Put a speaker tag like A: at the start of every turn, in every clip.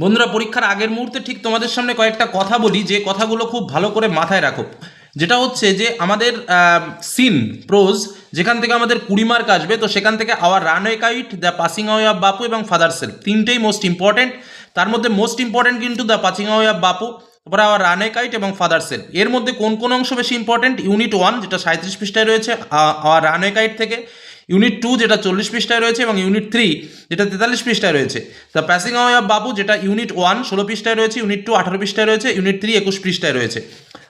A: বন্ধুরা, পরীক্ষার আগের মুহূর্তে ঠিক তোমাদের সামনে কয়েকটা কথা বলি, যে কথাগুলো খুব ভালো করে মাথায় রাখো। যেটা হচ্ছে যে আমাদের সিন প্রোজ যেখান থেকে আমাদের কুড়ি মার্ক আসবে, তো সেখান থেকে our runaway kite the passing away of Bapu এবং ফাদার সেল তিনটেই মোস্ট ইম্পর্টেন্ট তার মধ্যে মোস্ট ইম্পর্টেন্ট কিন্তু the passing away of Bapu তারপরে আওয়ার রানওয়ে কাইট এবং ফাদার সেল এর মধ্যে কোন কোন অংশ বেশি ইম্পর্টেন্ট ইউনিট ওয়ান যেটা সাঁত্রিশ পৃষ্ঠায় রয়েছে আওয়ার রানওয়ে কাইট থেকে। ইউনিট টু যেটা চল্লিশ পৃষ্ঠায় রয়েছে এবং ইউনিট থ্রি যেটা তেতাল্লিশ পৃষ্ঠায় রয়েছে। দ্য প্যাসিং অফ বাবু যেটা ইউনিট ওয়ান ষোলো পৃষ্ঠায় রয়েছে, ইউনিট টু আঠারো পৃষ্ঠায় রয়েছে, ইউনিট থ্রি একুশ পৃষ্ঠায় রয়েছে।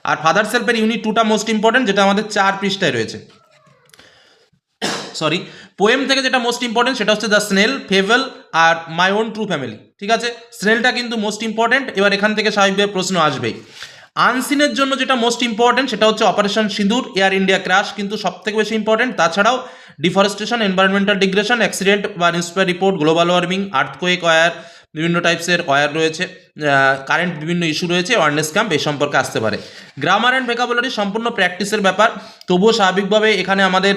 A: আর ফাদার সেলফের ইউনিট টুটা মোস্ট ইম্পর্টেন্ট যেটা আমাদের চার পৃষ্ঠায় রয়েছে। সরি পোয়েম থেকে যেটা মোস্ট ইম্পর্টেন্ট সেটা হচ্ছে দ্য স্নেল ফেভেল আর মাই ওন ট্রু ফ্যামিলি ঠিক আছে? স্নেলটা কিন্তু মোস্ট ইম্পর্টেন্ট এবার এখান থেকে স্বাভাবিকভাবে প্রশ্ন আসবেই। আনসিনের জন্য যেটা মোস্ট ইম্পর্টেন্ট সেটা হচ্ছে অপারেশন সিঁদুর এয়ার ইন্ডিয়া ক্রাশ কিন্তু সব থেকে বেশি ইম্পর্টেন্ট তাছাড়াও ডিফরেস্টেশন এনভায়রনমেন্টাল ডিগ্রেশন অ্যাক্সিডেন্ট বা newspaper report global warming earthquake war বিভিন্ন টাইপসের ওয়ার রয়েছে কারেন্ট বিভিন্ন ইস্যু রয়েছে অয়ারনেস ক্যাম্প এই সম্পর্কে আসতে পারে। গ্রামার অ্যান্ড ভোকাবুলারি সম্পূর্ণ প্র্যাকটিসের ব্যাপার। তবুও স্বাভাবিকভাবে এখানে আমাদের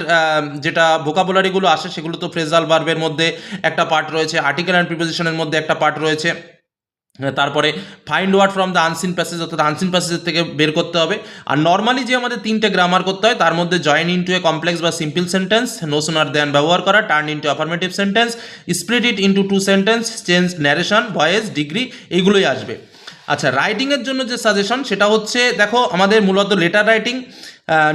A: যেটা ভোকাবুলারিগুলো আসে, সেগুলো তো ফ্রেজাল বার্বের মধ্যে একটা পার্ট রয়েছে আর্টিকেল অ্যান্ড প্রিপোজিশনের মধ্যে একটা পার্ট রয়েছে। তারপরে find word from the unseen passage অর্থাৎ আনসিন প্যাসেজের থেকে বের করতে হবে। আর নর্মালি যে আমাদের তিনটে গ্রামার করতে হয়, তার মধ্যে জয়েন ইন্টু এ কমপ্লেক্স বা simple sentence no sooner than ব্যবহার করা turn into affirmative sentence split it into two sentence change narration voice degree এইগুলোই আসবে। আচ্ছা রাইটিংয়ের জন্য যে সাজেশন সেটা হচ্ছে, দেখো, আমাদের মূলত letter writing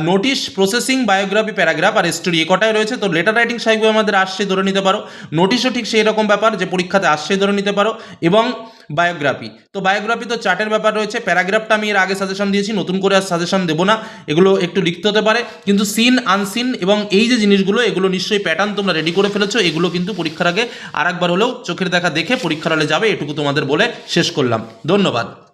A: notice processing biography paragraph আর স্টোরি এ কটাই রয়েছে? তো লেটার রাইটিং স্বাভাবিকভাবে আমাদের আসছে, ধরে নিতে পারো। নোটিশও ঠিক সেই রকম ব্যাপার যে পরীক্ষাতে আসছে, ধরে নিতে পারো। এবং বায়োগ্রাফি তো বায়োগ্রাফি তো চার্টের ব্যাপার রয়েছে। প্যারাগ্রাফটা আমি এর আগে সাজেশন দিয়েছি, নতুন করে আর সাজেশন দেবো না। এগুলো একটু লিখতে হতে পারে। কিন্তু সিন আনসিন এবং এই যে জিনিসগুলো, এগুলো নিশ্চয়ই প্যাটার্ন তোমরা রেডি করে ফেলেছো। এগুলো কিন্তু পরীক্ষার আগে আর একবার হলেও চোখের দেখা দেখে পরীক্ষার হলে যাবে, এটুকু তোমাদের বলে শেষ করলাম। ধন্যবাদ।